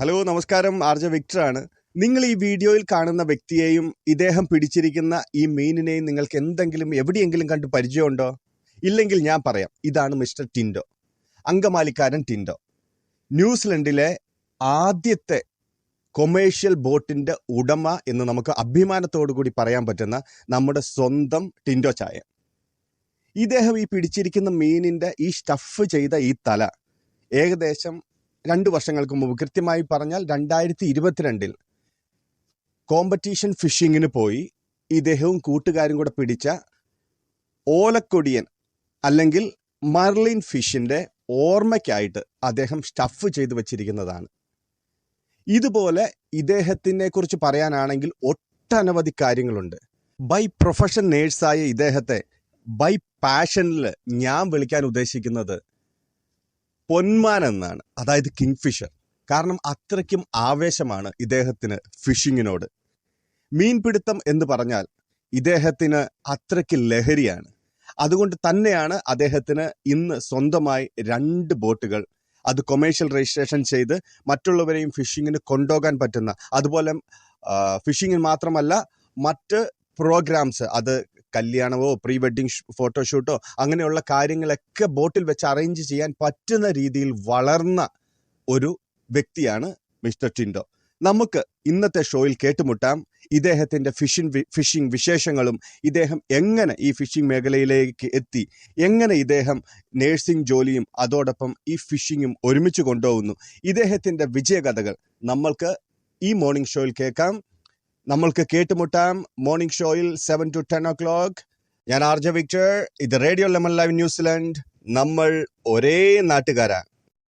Hello നമസ്കാരം. ആർജ ആണ്. നിങ്ങൾ ഈ വീഡിയോയിൽ കാണുന്ന വ്യക്തിയെയും ഇദ്ദേഹം പിടിച്ചിരിക്കുന്ന ഈ മീനിനെയും നിങ്ങൾക്ക് എന്തെങ്കിലും എവിടെയെങ്കിലും കണ്ട് പരിചയമുണ്ടോ? ഇല്ലെങ്കിൽ ഞാൻ പറയാം. ഇതാണ് മിസ്റ്റർ ടിൻഡോ. അങ്കമാലിക്കാരൻ ടിൻഡോ. ന്യൂസിലൻഡിലെ ആദ്യത്തെ കൊമേഴ്ഷ്യൽ ബോട്ടിന്റെ ഉടമ എന്ന് നമുക്ക് അഭിമാനത്തോടു കൂടി പറയാൻ പറ്റുന്ന നമ്മുടെ സ്വന്തം ടിൻഡോ ചായ. ഇദ്ദേഹം ഈ പിടിച്ചിരിക്കുന്ന മീനിന്റെ ഈ സ്റ്റഫ് ചെയ്ത ഈ തല ഏകദേശം രണ്ട് വർഷങ്ങൾക്ക് മുമ്പ്. കൃത്യമായി പറഞ്ഞാൽ രണ്ടായിരത്തി ഇരുപത്തിരണ്ടിൽ കോമ്പറ്റീഷൻ ഫിഷിങ്ങിന് പോയി. ഇദ്ദേഹവും കൂട്ടുകാരും കൂടെ പിടിച്ച ഓലക്കൊടിയൻ അല്ലെങ്കിൽ മർലിൻ ഫിഷിന്റെ ഓർമ്മയ്ക്കായിട്ട് അദ്ദേഹം സ്റ്റഫ് ചെയ്തു വച്ചിരിക്കുന്നതാണ്. ഇതുപോലെ ഇദ്ദേഹത്തിനെ കുറിച്ച് പറയാനാണെങ്കിൽ ഒട്ടനവധി കാര്യങ്ങളുണ്ട്. ബൈ പ്രൊഫഷൻ നേഴ്സായ ഇദ്ദേഹത്തെ ബൈ പാഷനിൽ ഞാൻ വിളിക്കാൻ ഉദ്ദേശിക്കുന്നത് പൊന്മാൻ എന്നാണ്. അതായത് കിങ് ഫിഷർ കാരണം അത്രയ്ക്കും ആവേശമാണ് ഇദ്ദേഹത്തിന് ഫിഷിങ്ങിനോട്. മീൻപിടുത്തം എന്ന് പറഞ്ഞാൽ ഇദ്ദേഹത്തിന് അത്രയ്ക്ക് ലഹരിയാണ്. അതുകൊണ്ട് തന്നെയാണ് അദ്ദേഹത്തിന് ഇന്ന് സ്വന്തമായി രണ്ട് ബോട്ടുകൾ അത് കൊമേഴ്ഷ്യൽ രജിസ്ട്രേഷൻ ചെയ്ത് മറ്റുള്ളവരെയും ഫിഷിങ്ങിന് കൊണ്ടുപോകാൻ പറ്റുന്ന അതുപോലെ ഫിഷിങ്ങിന് മാത്രമല്ല മറ്റ് പ്രോഗ്രാംസ് അത് കല്യാണമോ പ്രീ വെഡിങ് ഫോട്ടോഷൂട്ടോ അങ്ങനെയുള്ള കാര്യങ്ങളൊക്കെ ബോട്ടിൽ വെച്ച് അറേഞ്ച് ചെയ്യാൻ പറ്റുന്ന രീതിയിൽ വളർന്ന ഒരു വ്യക്തിയാണ് മിസ്റ്റർ ടിൻഡോ. നമുക്ക് ഇന്നത്തെ ഷോയിൽ കേട്ടുമുട്ടാം ഇദ്ദേഹത്തിന്റെ ഫിഷിംഗ് ഫിഷിംഗ് വിശേഷങ്ങളും ഇദ്ദേഹം എങ്ങനെ ഈ ഫിഷിംഗ് മേഖലയിലേക്ക് എത്തി എങ്ങനെ ഇദ്ദേഹം നേഴ്സിംഗ് ജോലിയും അതോടൊപ്പം ഈ ഫിഷിങ്ങും ഒരുമിച്ച് കൊണ്ടുപോകുന്നു ഇദ്ദേഹത്തിന്റെ വിജയകഥകൾ നമ്മൾക്ക് ഈ മോർണിംഗ് ഷോയിൽ കേൾക്കാം. നമ്മൾക്ക് കേട്ടുമുട്ടാം മോർണിംഗ് ഷോയിൽ seven to ten o'clock ഞാൻ ആർജ വിക്ടർ. ഇത് radio lemon live New Zealand. നമ്മൾ ഒരേ നാട്ടുകാരാണ്